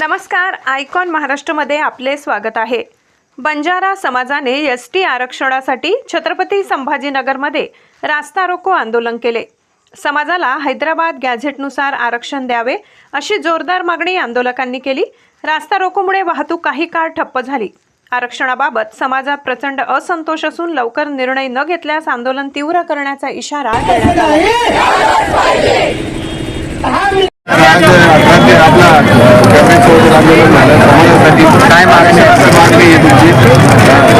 नमस्कार आयकॉन महाराष्ट्रमध्ये आपले स्वागत आहे. बंजारा समाजाने एस टी आरक्षणासाठी छत्रपती संभाजीनगरमध्ये रास्ता रोको आंदोलन केले. समाजाला हैदराबाद गॅझेटनुसार आरक्षण द्यावे अशी जोरदार मागणी आंदोलकांनी केली. रास्ता रोकोमुळे वाहतूक काही काळ ठप्प झाली. आरक्षणाबाबत समाजात प्रचंड असंतोष असून लवकर निर्णय न घेतल्यास आंदोलन तीव्र करण्याचा इशारा देण्यात आला. आज आंदोलन झालं समाजासाठी काय मागणी मागणी आहे तुमची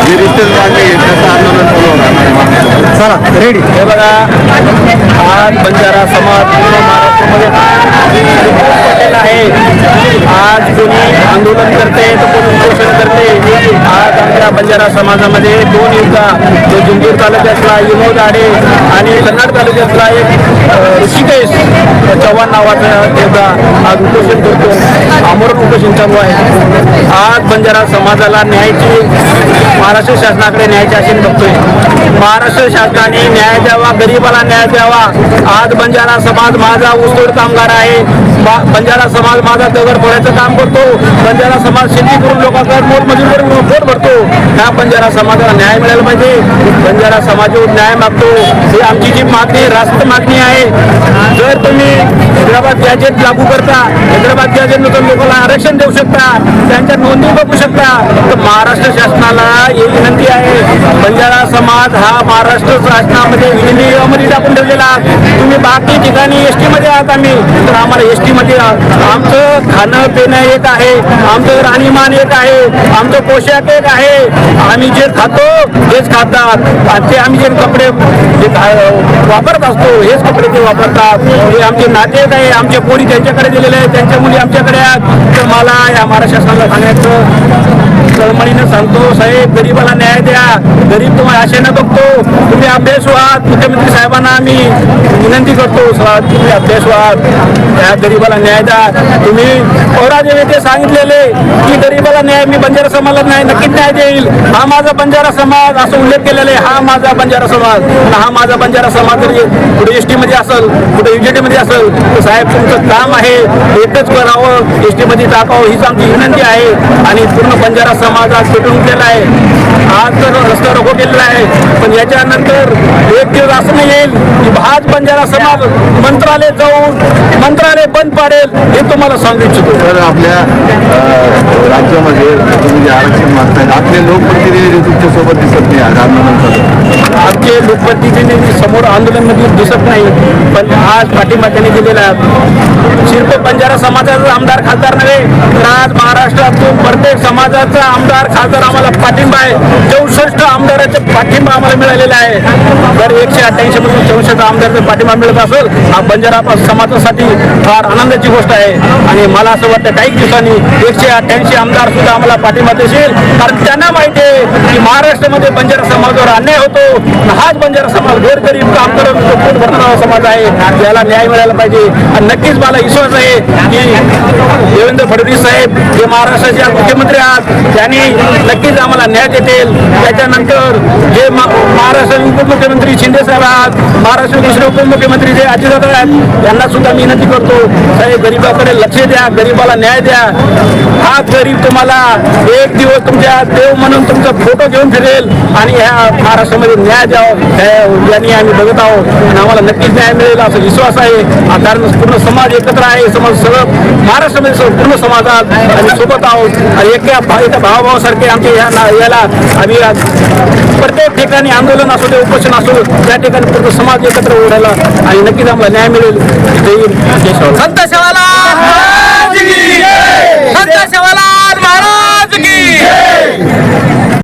जी रितच मागणी आहे त्याचं आंदोलन सुरू होणार चला रेडी हे बघा आज बंजारा समाज पूर्ण महाराष्ट्रामध्ये पटेल आहे. आज कोणी आंदोलन करते तर कोणी उपोषण करते आज आमच्या बंजारा समाजामध्ये दोन युद्धा जो जिंतूर तालुक्यातला विनोद आडे आणि कन्नड तालुक्यातला एक ऋषिकेश चव्हाण नावाचा युद्धा आज उपोषण करतो. अमोर उपोषण चालू आहे. आज बंजारा समाजाला न्यायाची महाराष्ट्र शासनाकडे न्यायाची आशेने बघतोय. महाराष्ट्र शासनाने न्याय द्यावा गरिबाला न्याय द्यावा. आज बंजारा समाज माझा ऊसतोड कामगार आहे. बंजारा समाज माझा दगड फोडायचं काम करतो. बंजारा समाज शेती करून लोकांना मोलमजूर करून पोट भरतो. ह्या बंजारा समाजाला न्याय मिळायला पाहिजे. बंजारा समाजावर न्याय मागतो. ही आमची जी मागणी रास्त मागणी आहे. जर तुम्ही हैदराबाद गॅजेट लागू करता हैदराबाद गॅजेटनुसार लोकांना आरक्षण देऊ शकता त्यांच्या नोंदी बघू शकता तर महाराष्ट्र शासनाला एक विनंती आहे. बंजारा समाज हा महाराष्ट्र शासनामध्ये विनियोगामध्ये टाकून ठेवलेला तुम्ही बाकी ठिकाणी एसमध्ये आहात आम्ही. तर आम्हाला एसमध्ये आमचं खाणं पिणं एक आहे. आमचं राहणीमान एक आहे. आमचं पोशाख एक आहे. आम्ही जे खातो हेच खातात. ते आम्ही जे कपडे जे वापरत असतो हेच कपडे ते वापरतात. हे आमचे नाते आहे आमचे पोरी त्यांच्याकडे दिलेले आहेत त्यांच्या मुली आमच्याकडे आहेत. तर मला या महाराष्ट्र शासनाला सांगायचं तळमळीनं सांगतो साहेब गरीबाला न्याय द्या. गरीब तुम्हाला आशेनं बघतो तुम्ही अभ्यास व्हात मुख्यमंत्री साहेबांना आम्ही विनंती करतो सा- तुम्ही अभ्यास व्हात या गरीबाला न्याय द्या. तुम्ही पौराजे नेते सांगितलेले की गरीबाला न्याय मी बंजारा समाजाला न्याय नक्कीच न्याय देईल. हा माझा बंजारा समाज असं उल्लेख केलेला आहे. हा माझा बंजारा समाज. हा माझा बंजारा समाज जर कुठे एसमध्ये असेल कुठे युजीटी मध्ये असेल तर साहेब तुमचं काम आहे एकच करावं. एसमध्ये टाकावं हीच आमची विनंती आहे. आणि पूर्ण बंजारा समाज आज पेटून उठलेला आहे. आज तर रस्ता रोखो केलेला आहे. पण याच्यानंतर एक दिवस असं नाही येईल की हाच बंजारा समाज मंत्रालय जाऊन मंत्रालय बंद पाडेल हे तुम्हाला सांगू इच्छितो. तर आपल्या राज्यामध्ये तुम्ही जे आरक्षण मागताय आपले लोकप्रतिनिधी तुमच्यासोबत दिसत नाही आंदोलन आमचे लोकप्रतिनिधी समोर आंदोलनमध्ये दिसत नाही पण आज पाठिंबा त्यांनी दिलेला आहे शिल्प बंजारा समाजाचा आमदार खासदार नव्हे तर आज महाराष्ट्रातून प्रत्येक समाजाचा आमदार खासदार आम्हाला पाठिंबा आहे. चौसष्ट आमदाराचा पाठिंबा आम्हाला मिळालेला आहे. जर एकशे अठ्ठ्याऐंशी मधून चौसष्ट आमदारचा पाठिंबा मिळत असेल हा बंजारा समाजासाठी फार आनंदाची गोष्ट आहे. आणि मला असं वाटतं काही दिवसांनी एकशे अठ्ठ्याऐंशी आमदार सुद्धा आम्हाला पाठिंबा देशील. कारण त्यांना माहिती आहे की महाराष्ट्रामध्ये बंजारा समाजावर अन्याय होतो. हाच बंजारा समाज गोरगरीब काम करत तो पोट भरणारा समाज आहे. याला न्याय मिळायला पाहिजे. आणि नक्कीच मला विश्वास आहे की देवेंद्र फडणवीस साहेब हे महाराष्ट्राचे मुख्यमंत्री आहात. त्यांनी नक्कीच आम्हाला न्याय देतील. त्याच्यानंतर जे महाराष्ट्राचे उपमुख्यमंत्री शिंदे साहेब आहात महाराष्ट्र दुसरे उपमुख्यमंत्री जे अजितदादा आहेत त्यांना सुद्धा मी विनंती करतो साहेब गरीबाकडे लक्ष द्या गरीबाला न्याय द्या. हा गरीब तुम्हाला एक दिवस तुमच्या देव म्हणून तुमचा फोटो घेऊन फिरेल आणि ह्या महाराष्ट्रामध्ये न्याय द्यावं. यांनी आम्ही बघत आहोत. आणि आम्हाला नक्कीच न्याय मिळेल असा विश्वास आहे. कारण पूर्ण समाज एकत्र आहे. समाज सगळं महाराष्ट्रामध्ये सगळं पूर्ण समाजात आम्ही सोबत आहोत. आणि एका भा- एका भावाभावासारखे आमच्या ह्या याला आम्ही प्रत्येक ठिकाणी आंदोलन असो ते उपोषण असो त्या ठिकाणी पूर्ण समाज एकत्र उडाला आणि नक्कीच आम्हाला न्याय मिळेल. जय हिंद, जय संत